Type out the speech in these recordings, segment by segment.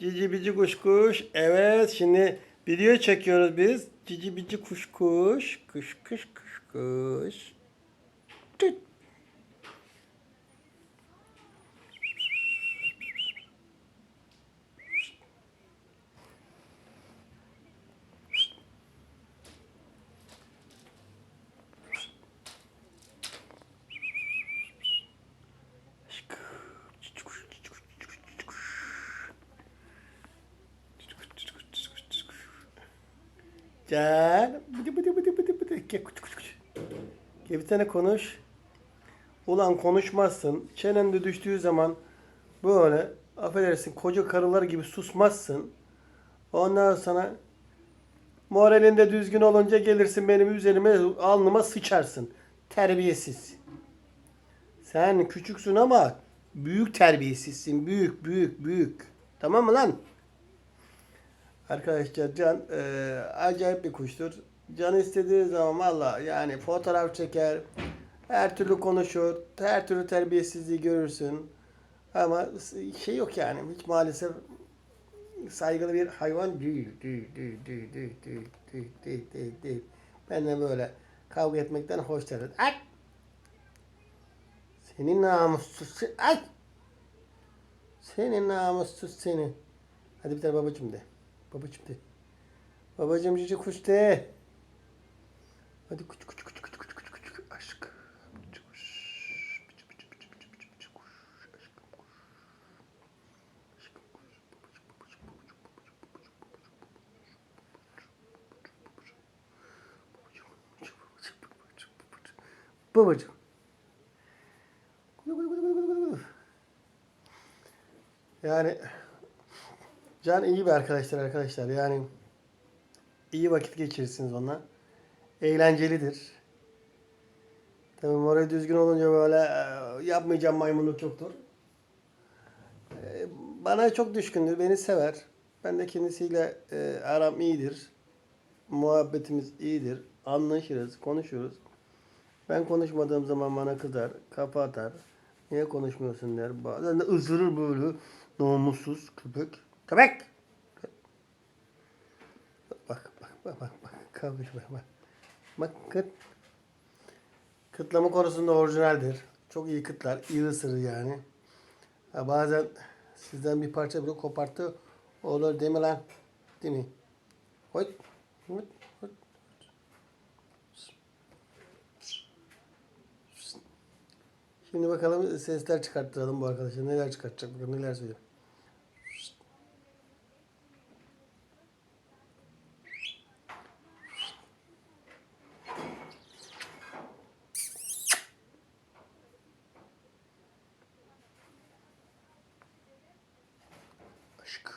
Cici bici kuş kuş. Evet şimdi video çekiyoruz biz. Cici bici kuş kuş. Kuş kuş kuş kuş. Tüt. Aşkım. Cici kuş, cici kuş, cici kuş, cici kuş. Can. Bıdı bıdı bıdı bıdı bıdı. Gel kuş kuş kuş. Gel bir tane konuş. Ulan konuşmazsın. Çenen de düştüğü zaman böyle affedersin koca karılar gibi susmazsın. Ondan sonra moralinde düzgün olunca gelirsin benim üzerime alnıma sıçarsın. Terbiyesiz. Sen küçüksün ama büyük terbiyesizsin. Büyük, büyük, büyük. Tamam mı lan? Arkadaşlar Can e, acayip bir kuştur. Can istediği zaman valla yani fotoğraf çeker, her türlü konuşur, her türlü terbiyesizliği görürsün. Ama şey yok yani hiç maalesef saygılı bir hayvan değil, değil, değil, değil, değil, değil, değil, değil, değil, değil. Ben de böyle kavga etmekten hoşlanırım. Ay! Senin namussuz, ay! Senin namussuz seni. Hadi bir tane babacım de. Babacım de. Babacım cici kuş de. Hadi kuş kuş kuş kuş kuş kuş kuş. Cici kuş. Bici bici bici bici bici bici kuş. Aşkım kuş. Aşkım kuş. Babacım babacım babacım babacım babacım babacım babacım babacım babacım babacım babacım babacım yani Can iyi bir arkadaşlar arkadaşlar. Yani iyi vakit geçirirsiniz onunla. Eğlencelidir. Tabii morali düzgün olunca böyle e, yapmayacağım maymunluk yoktur. E, Bana çok düşkündür. Beni sever. Ben de kendisiyle e, aram iyidir. Muhabbetimiz iyidir. Anlaşırız, konuşuruz. Ben konuşmadığım zaman bana kızar, kafa atar. Niye konuşmuyorsun der. Bazen de ısırır böyle namussuz köpek. Köpek! Bak bak bak bak bak. Kalmış bak bak. Bak kıt. Kıtlama konusunda orijinaldir. Çok iyi kıtlar. iyi ısırır yani. Ha, bazen sizden bir parça bile koparttı. Olur değil mi lan? Değil mi? Hoy. Şimdi bakalım sesler çıkarttıralım bu arkadaşa. Neler çıkartacak bakalım neler söylüyor. Aşkım.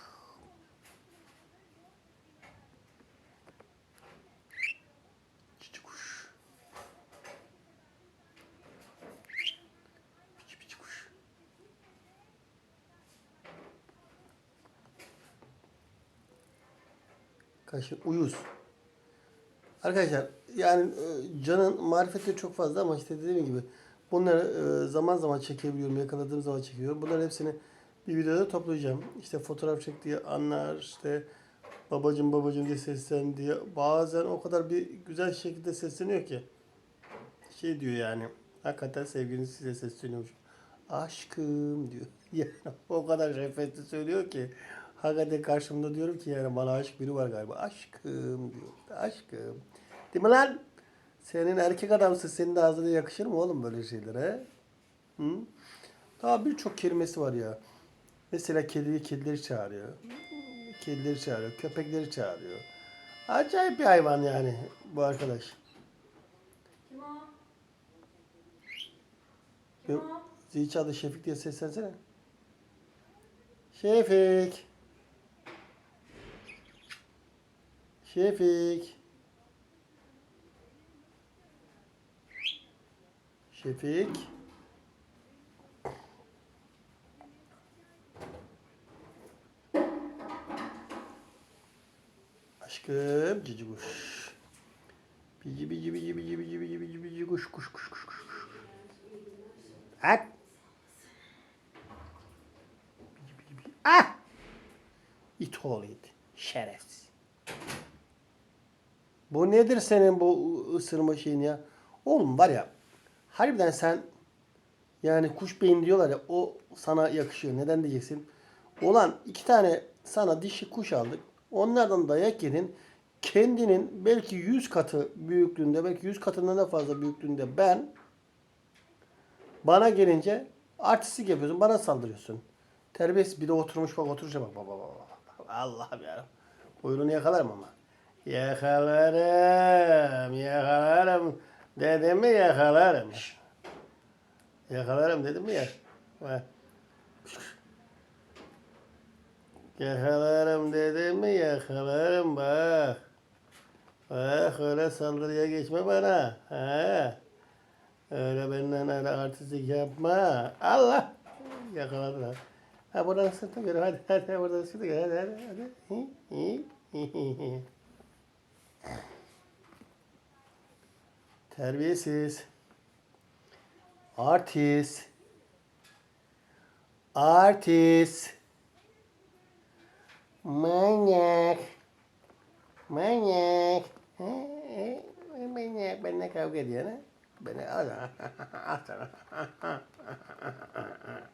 Cici kuş. Bici bici kuş. Kaşı uyuz. Arkadaşlar yani e, canın marifeti çok fazla ama işte dediğim gibi bunları e, zaman zaman çekebiliyorum. Yakaladığım zaman çekiyorum. Bunların hepsini bir videoda toplayacağım. İşte fotoğraf çek diye anlar işte babacım babacım diye seslen diye. Bazen o kadar bir güzel şekilde sesleniyor ki. Şey diyor yani. Hakikaten sevgiliniz size sesleniyormuş. Aşkım diyor. Yani o kadar şefkatli söylüyor ki. Hakikaten karşımda diyorum ki yani bana aşık biri var galiba. Aşkım diyor. Aşkım. Değil mi lan? Senin erkek adamsın. Senin de ağzına yakışır mı oğlum böyle şeylere? Hı? Daha birçok kelimesi var ya. Mesela kediyi kedileri çağırıyor. Kedileri çağırıyor. Köpekleri çağırıyor. Acayip bir hayvan yani bu arkadaş. Kim o? Kim Kim? o? Zil çaldı Şefik diye seslensene. Şefik. Şefik. Şefik. Aşkım cici kuş. Bici bici bici bici bici bici bici bici kuş kuş kuş kuş kuş. At. Ah! İt oğlu. Şerefsiz. Bu nedir senin bu ısırma şeyin ya? Oğlum var ya harbiden sen yani kuş beyin diyorlar ya o sana yakışıyor. Neden diyeceksin? Olan iki tane sana dişi kuş aldık. Onlardan dayak yedin. Kendinin belki 100 katı büyüklüğünde, belki 100 katından da fazla büyüklüğünde ben bana gelince artistik yapıyorsun. Bana saldırıyorsun. Terbiyesiz bir de oturmuş bak oturuşa bak. Baba, baba. Allah'ım ya. Kuyruğunu yakalarım ama. Yakalarım, yakalarım. Dedim mi yakalarım. Yakalarım dedim mi ya. Yakalarım dedim mi yakalarım bak. Bak öyle saldırıya geçme bana. Ha. Öyle benden öyle artistik yapma. Allah. Yakaladılar. Ha buradan sırtını gör. Hadi hadi buradan sırtını gör. Hadi hadi hadi. Terbiyesiz. Artist. Artist. Manyak. Manyak. Manyak. Benimle kavga ediyor ha? Beni al. Al sana.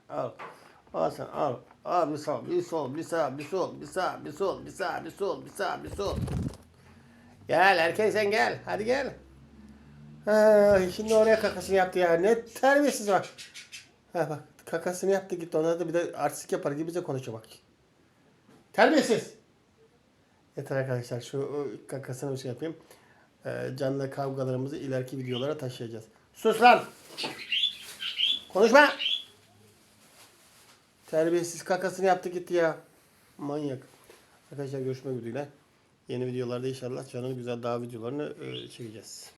Al. Al sen al. Al bir sol, bir sol, bir sağ, bir sol, bir sağ, bir sol, bir sağ, bir sol, bir sağ, bir sol. Gel erken sen gel. Hadi gel. Ha, şimdi oraya kakasını yaptı ya. Ne terbiyesiz bak. Ha bak kakasını yaptı gitti. Ona da bir de artistik yapar gibi bize konuşuyor bak. Terbiyesiz. Yeter arkadaşlar şu kakasını bir şey yapayım. Ee, canlı kavgalarımızı ileriki videolara taşıyacağız. Sus lan. Konuşma. Terbiyesiz kakasını yaptı gitti ya. Manyak. Arkadaşlar görüşmek üzere. Yeni videolarda inşallah canın güzel daha videolarını e, çekeceğiz.